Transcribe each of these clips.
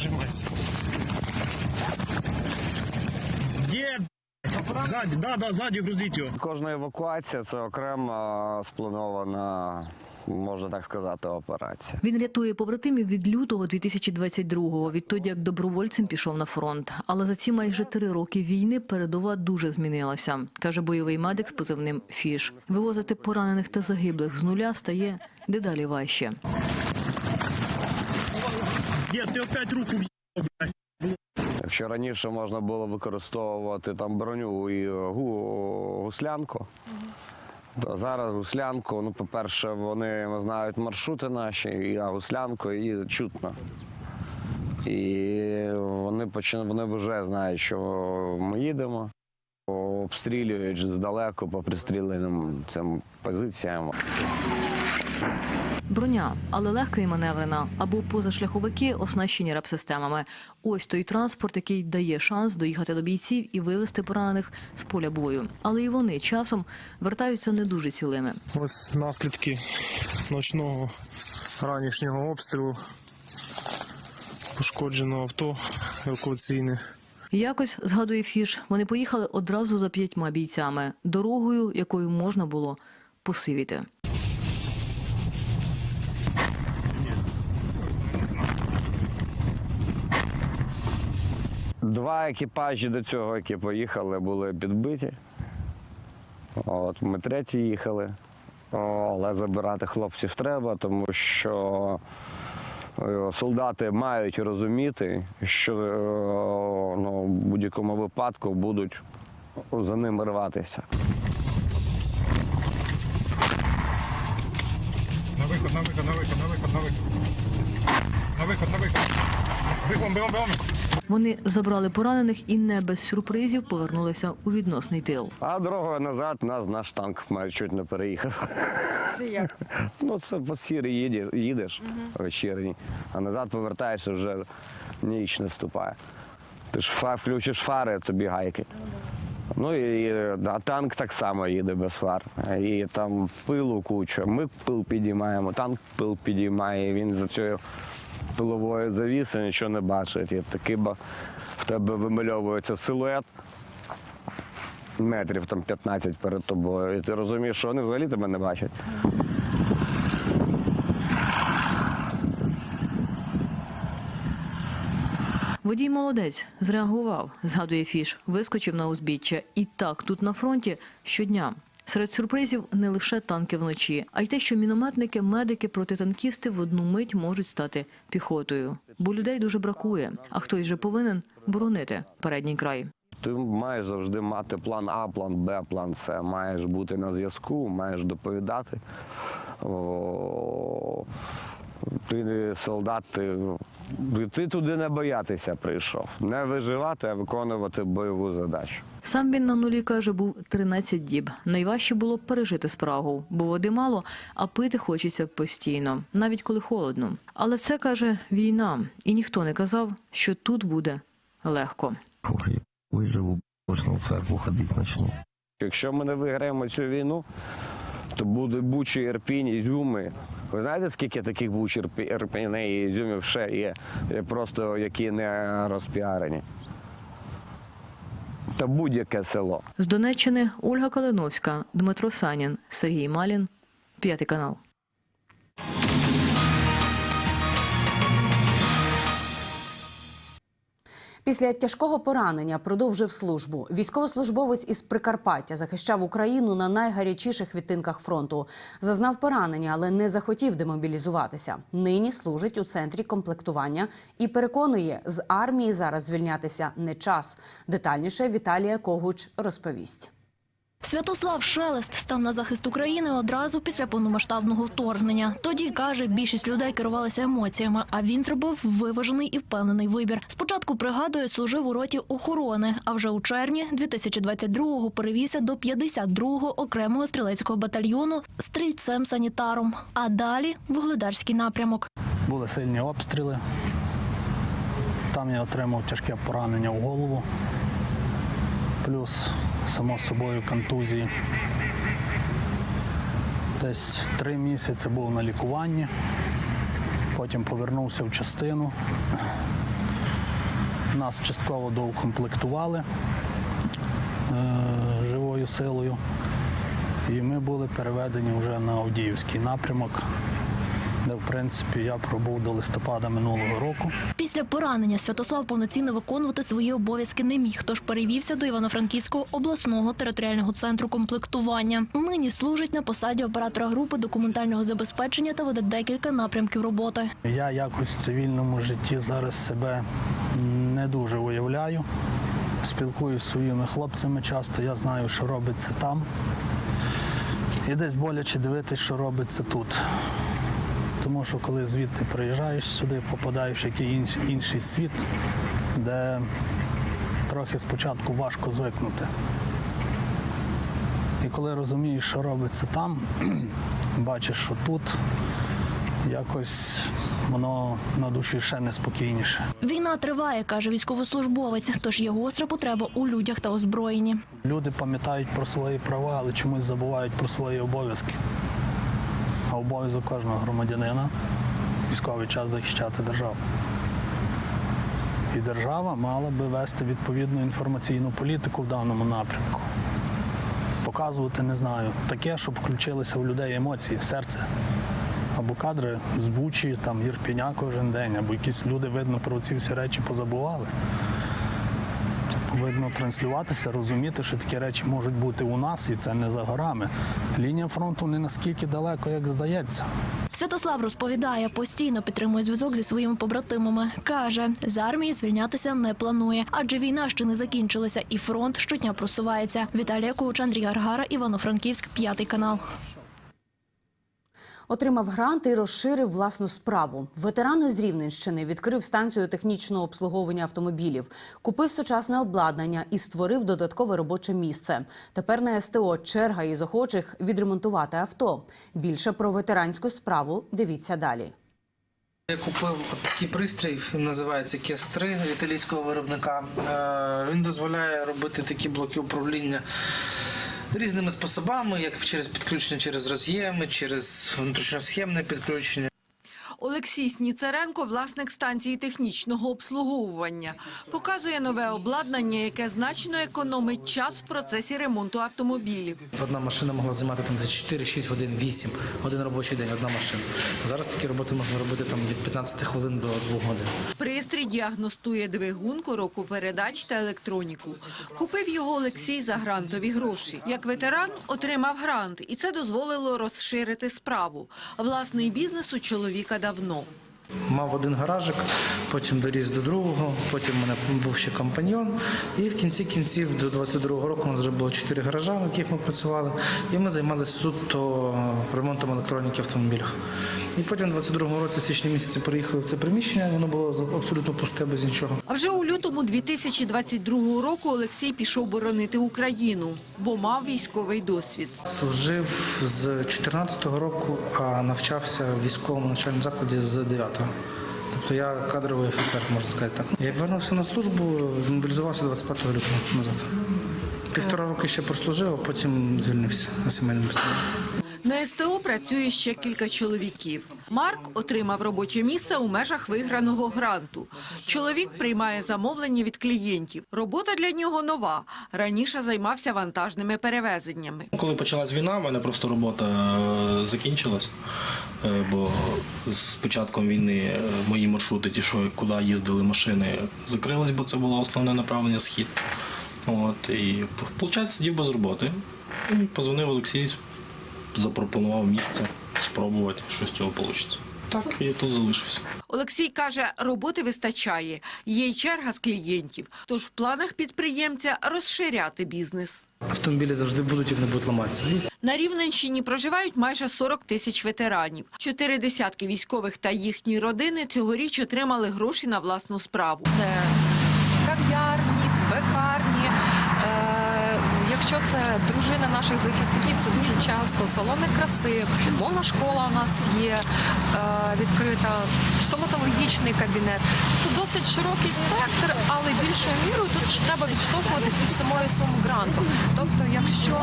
Прижимайся. Где? Сзади, да, да, сзади грузить его. Кожна евакуація це окрема спланована, можна так сказати, операція. Він рятує побратимів від лютого 2022-го, відтоді як добровольцем пішов на фронт. Але за ці майже три роки війни передова дуже змінилася, каже бойовий медик з позивним Фіш. Вивозити поранених та загиблих з нуля стає дедалі важче. Дед, ты опять руку въебал. Якщо раніше можна було використовувати там броню і гу- гуслянку, то зараз гуслянку, ну, по-перше, вони знають маршрути наші, а гуслянку і чутно. І вони почина- вони вже знають, що ми їдемо, обстрілюють здалеку по пристріленим цим позиціям. Броня, але легка і маневрена, або позашляховики, оснащені реп-системами. Ось той транспорт, який дає шанс доїхати до бійців і вивезти поранених з поля бою. Але і вони часом вертаються не дуже цілими. Ось наслідки ночного ранішнього обстрілу. Пошкоджено авто евакуаційне. Якось згадує Фіш, вони поїхали одразу за п'ятьма бійцями, дорогою, якою можна було посивіти. Два екіпажі до цього, які поїхали, були підбиті. От, ми треті їхали. Але забирати хлопців треба, тому що е, солдати мають розуміти, що е, ну, в будь-якому випадку будуть за ними рватися. На виход, на виход, на виход, на виход, на виход. На виход, на виход. Бігом, бігом, бігом. Вони забрали поранених і не без сюрпризів повернулися у відносний тил. А дорогою назад нас наш танк майже чуть не переїхав. Це як? Ну, це по сірі їдеш, їдеш вечірній, а назад повертаєшся вже ніч наступає. Ти ж фа, включиш фари, тобі гайки. Ну і і, да, танк так само їде без фар. І там пилу куча. Ми пил підіймаємо, танк пил підіймає, він за цією пиловою завісою нічого не бачить. І ба- в тебе вимальовується силует метрів там 15 перед тобою. І ти розумієш, що вони взагалі тебе не бачать. Водій молодець зреагував, згадує Фіш, вискочив на узбіччя. І так тут на фронті щодня. Серед сюрпризів не лише танки вночі, а й те, що мінометники, медики, протитанкісти в одну мить можуть стати піхотою. Бо людей дуже бракує, а хтось же повинен боронити передній край. Ти маєш завжди мати план А, план Б, план С. Маєш бути на зв'язку, маєш доповідати. Ти не солдат, ти, ти туди не боятися прийшов. Не виживати, а виконувати бойову задачу. Сам він на нулі каже, був 13 діб. Найважче було пережити спрагу, бо води мало, а пити хочеться постійно, навіть коли холодно. Але це каже війна, і ніхто не казав, що тут буде легко. Ой, виживу, можна в церкву ходити почну. Якщо ми не виграємо цю війну, то буде Бучі, Ірпінь, Ізюми. Ви знаєте, скільки таких Буч, Ірпі- Ірпіней і Ізюмів ще є, є просто які не розпіарені? Та будь-яке село. З Донеччини Ольга Калиновська, Дмитро Санін, Сергій Малін, п'ятий канал. Після тяжкого поранення продовжив службу. Військовослужбовець із Прикарпаття захищав Україну на найгарячіших відтинках фронту. Зазнав поранення, але не захотів демобілізуватися. Нині служить у центрі комплектування і переконує, з армії зараз звільнятися не час. Детальніше Віталія Когуч розповість. Святослав Шелест став на захист України одразу після повномасштабного вторгнення. Тоді каже, більшість людей керувалися емоціями, а він зробив виважений і впевнений вибір. Спочатку пригадує, служив у роті охорони, а вже у червні 2022-го перевівся до 52-го окремого стрілецького батальйону стрільцем-санітаром. А далі вугледарський напрямок. Були сильні обстріли. Там я отримав тяжке поранення в голову, плюс, само собою, контузії. Десь три місяці був на лікуванні, потім повернувся в частину. Нас частково доукомплектували е, живою силою. І ми були переведені вже на Авдіївський напрямок, де, в принципі, я пробув до листопада минулого року. Після поранення Святослав повноцінно виконувати свої обов'язки не міг, тож перевівся до Івано-Франківського обласного територіального центру комплектування. Нині служить на посаді оператора групи документального забезпечення та веде декілька напрямків роботи. Я якось в цивільному житті зараз себе не дуже уявляю. Спілкуюся зі своїми хлопцями часто, я знаю, що робиться там. І десь боляче дивитися, що робиться тут. Тому що коли звідти приїжджаєш сюди, попадаєш в якийсь інший світ, де трохи спочатку важко звикнути. І коли розумієш, що робиться там, бачиш, що тут, якось воно на душі ще неспокійніше. Війна триває, каже військовослужбовець, тож є гостра потреба у людях та озброєнні. Люди пам'ятають про свої права, але чомусь забувають про свої обов'язки. А обов'язок кожного громадянина військовий час захищати державу. І держава мала би вести відповідну інформаційну політику в даному напрямку. Показувати, не знаю, таке, щоб включилися в людей емоції, серце. Або кадри з Бучі, там Єрпіня кожен день, або якісь люди, видно, про ці всі речі позабували. Повинно транслюватися, розуміти, що такі речі можуть бути у нас, і це не за горами. Лінія фронту не наскільки далеко, як здається. Святослав розповідає, постійно підтримує зв'язок зі своїми побратимами. Каже, з армії звільнятися не планує, адже війна ще не закінчилася, і фронт щодня просувається. Віталія Коуч, Андрій Аргара, Івано-Франківськ, п'ятий канал. Отримав грант і розширив власну справу. Ветеран із Рівненщини відкрив станцію технічного обслуговування автомобілів, купив сучасне обладнання і створив додаткове робоче місце. Тепер на СТО черга із охочих відремонтувати авто. Більше про ветеранську справу дивіться далі. Я купив такий пристрій, він називається KES 3 італійського виробника. Е, Він дозволяє робити такі блоки управління різними способами, як через підключення через роз'єми, через внутрішньосхемне підключення. Олексій Сніцаренко, власник станції технічного обслуговування, показує нове обладнання, яке значно економить час в процесі ремонту автомобілів. Одна машина могла займати там десь 4-6 годин, 8, один робочий день, одна машина. Зараз такі роботи можна робити там від 15 хвилин до 2 годин. Пристрій діагностує двигун, коробку передач та електроніку. Купив його Олексій за грантові гроші. Як ветеран отримав грант, і це дозволило розширити справу. Власний бізнес у чоловіка давно. Мав один гаражик, потім доріс до другого, потім в мене був ще компаньйон. І в кінці кінців до 22-го року у нас вже було чотири гаража, в яких ми працювали. І ми займалися суто ремонтом електроніки в автомобілях. І потім в 22-му році, в січні місяці, переїхали в це приміщення, воно було абсолютно пусте, без нічого. А вже у лютому 2022 року Олексій пішов боронити Україну, бо мав військовий досвід. Служив з 14-го року, а навчався в військовому навчальному закладі з 9-го. Тобто я кадровий офіцер, можна сказати так. Я повернувся на службу, мобілізувався 25 лютого назад. Півтора роки ще прослужив, а потім звільнився на сімейному стані. На СТО працює ще кілька чоловіків. Марк отримав робоче місце у межах виграного гранту. Чоловік приймає замовлення від клієнтів. Робота для нього нова. Раніше займався вантажними перевезеннями. Коли почалась війна, в мене просто робота е, закінчилась. Е, Бо з початком війни е, мої маршрути, ті, що куди їздили машини, закрились, бо це було основне направлення схід. От, і виходить, сидів без роботи. І позвонив Олексій, запропонував місце спробувати, що з цього вийде. Так, і я тут залишився. Олексій каже, роботи вистачає. Є й черга з клієнтів. Тож в планах підприємця розширяти бізнес. Автомобілі завжди будуть і вони будуть ламатися. На Рівненщині проживають майже 40 тисяч ветеранів. Чотири десятки військових та їхні родини цьогоріч отримали гроші на власну справу. Це кав'ярні, пекарні. Е, Якщо це дружина наших захисників, це дуже часто салони краси, мовна школа у нас є е, відкрита, стоматологічний кабінет. Тут досить широкий спектр, але більшою мірою тут ж треба відштовхуватись від самої суми гранту. Тобто, якщо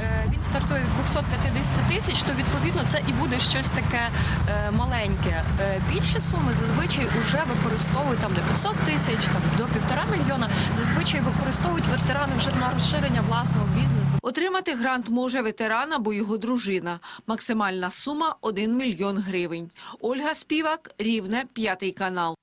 е, стартує від 250 тисяч, то відповідно це і буде щось таке е, маленьке. Е, більші суми зазвичай вже використовують там до 500 тисяч, там до півтора мільйона. Зазвичай використовують ветерани вже на розширення власного бізнесу. Отримати грант може ветеран або його дружина. Максимальна сума – 1 мільйон гривень. Ольга Співак, Рівне, п'ятий канал.